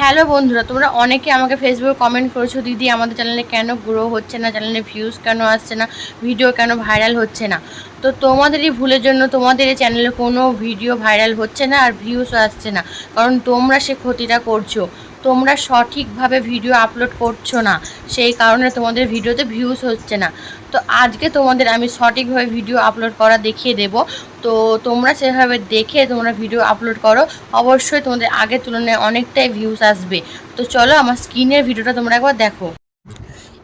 Hello বন্ধুরা, তোমরা অনেকে আমাকে ফেসবুকে কমেন্ট করেছ, দিদি, আমাদের চ্যানেলে কেন গ্রো হচ্ছে না? চ্যানেলে ভিউজ কেন আসছে না? ভিডিও কেন ভাইরাল হচ্ছে না? তো তোমাদেরই ভুলের জন্য তোমাদের এই চ্যানেলে কোনো ভিডিও ভাইরাল হচ্ছে না আর ভিউজও আসছে না। কারণ তোমরা সে ক্ষতিটা করছ। তোমরা সঠিকভাবে ভিডিও আপলোড করছ না। সেই কারণে তোমাদের ভিডিওতে ভিউজ হচ্ছে না। তো আজকে তোমাদের আমি সঠিকভাবে ভিডিও আপলোড করা দেখিয়ে দেব। তো তোমরা সেভাবে দেখে তোমরা ভিডিও আপলোড করো। অবশ্যই তোমাদের আগের তুলনায় অনেকটাই ভিউজ আসবে। তো চলো আমার স্ক্রিনের ভিডিওটা তোমরা একবার দেখো।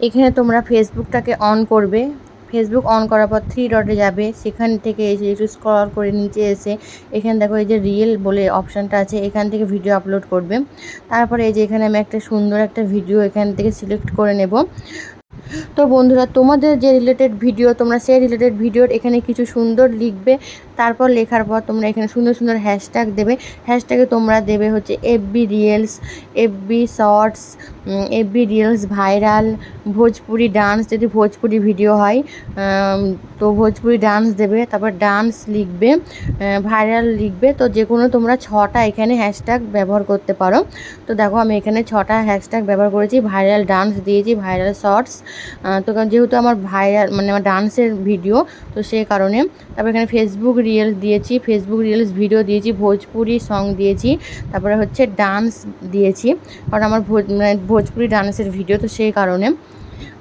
এখানে তোমরা ফেসবুকটাকে অন করবে। ফেসবুক অন করার পর থ্রি ডটে যাবে। সেখান থেকে এসে একটু স্ক্রল করে নিচে এসে এখানে দেখো এই যে রিয়েল বলে অপশানটা আছে, এখান থেকে ভিডিও আপলোড করবে। তারপরে এই যে এখানে আমি একটা সুন্দর একটা ভিডিও এখান থেকে সিলেক্ট করে নেব। তো বন্ধুরা, তোমাদের যে রিলেটেড ভিডিও তোমরা সেই রিলেটেড ভিডিওর এখানে কিছু সুন্দর লিখবে। তারপর লেখার পর তোমরা এখানে সুন্দর সুন্দর হ্যাশট্যাগ দেবে। হ্যাশট্যাগে তোমরা দেবে হচ্ছে FB reels FB shorts FB reels viral Bhojpuri dance যদি ভোজপুরি ভিডিও হয় তো ভোজপুরি ডান্স দেবে। তারপর ডান্স লিখবে ভাইরাল লিখবে। তো যে কোনো তোমরা ছটা এখানে হ্যাশট্যাগ ব্যবহার করতে পারো। তো দেখো আমি এখানে ছটা হ্যাশট্যাগ ব্যবহার করেছি ভাইরাল ডান্স দিয়েছি ভাইরাল শর্টস তো যেহেতু আমার ভাইরাল মানে আমার ডান্সের ভিডিও তো সেই কারণে। তারপর এখানে ফেসবুক রিলস দিয়েছি ফেসবুক রিলস ভিডিও দিয়েছি ভোজপুরি সং দিয়েছি, তারপরে হচ্ছে ডান্স দিয়েছি। কারণ আমার ভোজ মানে ভোজপুরি ডান্সের ভিডিও তো সেই কারণে।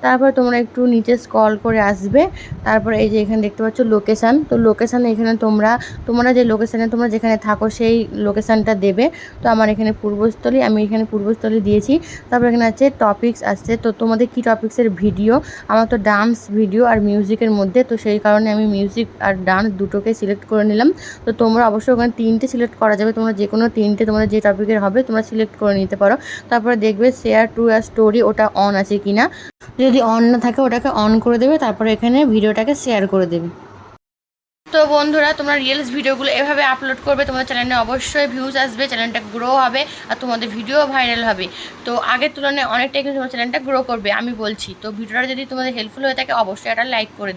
তারপরে তোমরা একটু নিচে স্ক্রল করে আসবে। তারপরে এই যে এখানে দেখতে পাচ্ছ লোকেশান তো লোকেশানে এখানে তোমরা তোমরা যে লোকেশানে তোমরা যেখানে থাকো সেই লোকেশানটা দেবে। তো আমার এখানে পূর্বস্থলী, আমি এখানে পূর্বস্থলী দিয়েছি। তারপর এখানে আছে টপিকস আসছে। তো তোমাদের কী টপিক্সের ভিডিও আমার তো ডান্স ভিডিও আর মিউজিকের মধ্যে। তো সেই কারণে আমি মিউজিক আর ডান্স দুটোকে সিলেক্ট করে নিলাম। তো তোমরা অবশ্যই ওখানে তিনটে সিলেক্ট করা যাবে। তোমরা যে কোনো তিনটে তোমাদের যে টপিকের হবে, তোমরা সিলেক্ট করে নিতে পারো। তারপরে দেখবে শেয়ার টু আর স্টোরি ওটা অন আছে কি না যদি অন না থাকে, ওটাকে অন করে দেবে, তারপরে এখানে ভিডিওটাকে শেয়ার করে দেবে তো বন্ধুরা, তোমরা রিলস ভিডিওগুলো এভাবে আপলোড করবে, তোমাদের চ্যানেলে অবশ্যই ভিউজ আসবে চ্যানেলটা গ্রো হবে, আর তোমাদের ভিডিও ভাইরাল হবে তো আগের তুলনায় অনেকটাই কিন্তু তোমার চ্যানেলটা গ্রো করবে, আমি বলছি তো ভিডিওটা যদি তোমাদের হেল্পফুল হয়ে থাকে, অবশ্যই একটা লাইক করে।